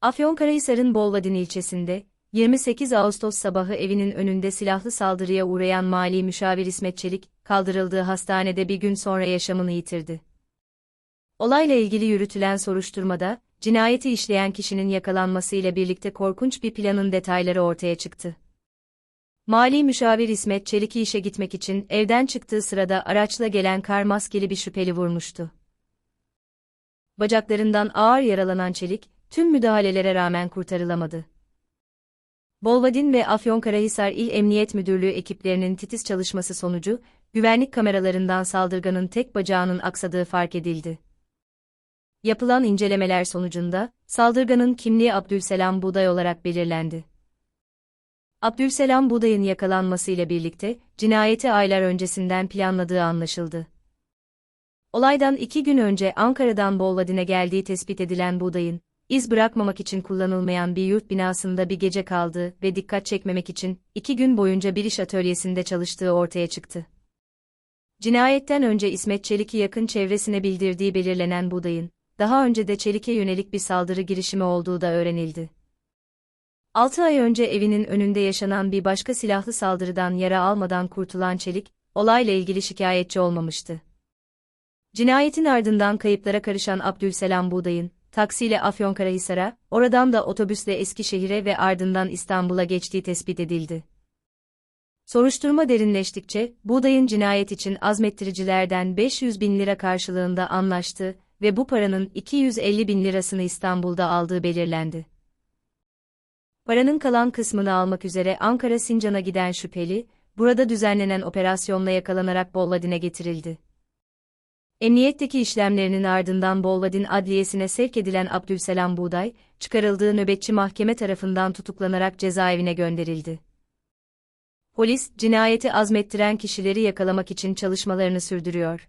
Afyonkarahisar'ın Bolvadin ilçesinde, 28 Ağustos sabahı evinin önünde silahlı saldırıya uğrayan mali müşavir İsmet Çelik, kaldırıldığı hastanede bir gün sonra yaşamını yitirdi. Olayla ilgili yürütülen soruşturmada, cinayeti işleyen kişinin yakalanmasıyla birlikte korkunç bir planın detayları ortaya çıktı. Mali müşavir İsmet Çelik işe gitmek için evden çıktığı sırada araçla gelen kar maskeli bir şüpheli vurmuştu. Bacaklarından ağır yaralanan Çelik, tüm müdahalelere rağmen kurtarılamadı. Bolvadin ve Afyonkarahisar İl Emniyet Müdürlüğü ekiplerinin titiz çalışması sonucu, güvenlik kameralarından saldırganın tek bacağının aksadığı fark edildi. Yapılan incelemeler sonucunda, saldırganın kimliği Abdülselam Buday olarak belirlendi. Abdülselam Buday'ın yakalanmasıyla birlikte, cinayeti aylar öncesinden planladığı anlaşıldı. Olaydan iki gün önce Ankara'dan Bolvadin'e geldiği tespit edilen Buday'ın, iz bırakmamak için kullanılmayan bir yurt binasında bir gece kaldığı ve dikkat çekmemek için iki gün boyunca bir iş atölyesinde çalıştığı ortaya çıktı. Cinayetten önce İsmet Çelik'i yakın çevresine bildirdiği belirlenen Buday'ın, daha önce de Çelik'e yönelik bir saldırı girişimi olduğu da öğrenildi. 6 ay önce evinin önünde yaşanan bir başka silahlı saldırıdan yara almadan kurtulan Çelik, olayla ilgili şikayetçi olmamıştı. Cinayetin ardından kayıplara karışan Abdülselam Buğday'ın, taksiyle Afyonkarahisar'a, oradan da otobüsle Eskişehir'e ve ardından İstanbul'a geçtiği tespit edildi. Soruşturma derinleştikçe, Buğday'ın cinayet için azmettiricilerden 500 bin lira karşılığında anlaştığı ve bu paranın 250 bin lirasını İstanbul'da aldığı belirlendi. Paranın kalan kısmını almak üzere Ankara Sincan'a giden şüpheli, burada düzenlenen operasyonla yakalanarak Bolvadin'e getirildi. Emniyetteki işlemlerinin ardından Bolvadin Adliyesi'ne sevk edilen Abdülselam Buğday, çıkarıldığı nöbetçi mahkeme tarafından tutuklanarak cezaevine gönderildi. Polis, cinayeti azmettiren kişileri yakalamak için çalışmalarını sürdürüyor.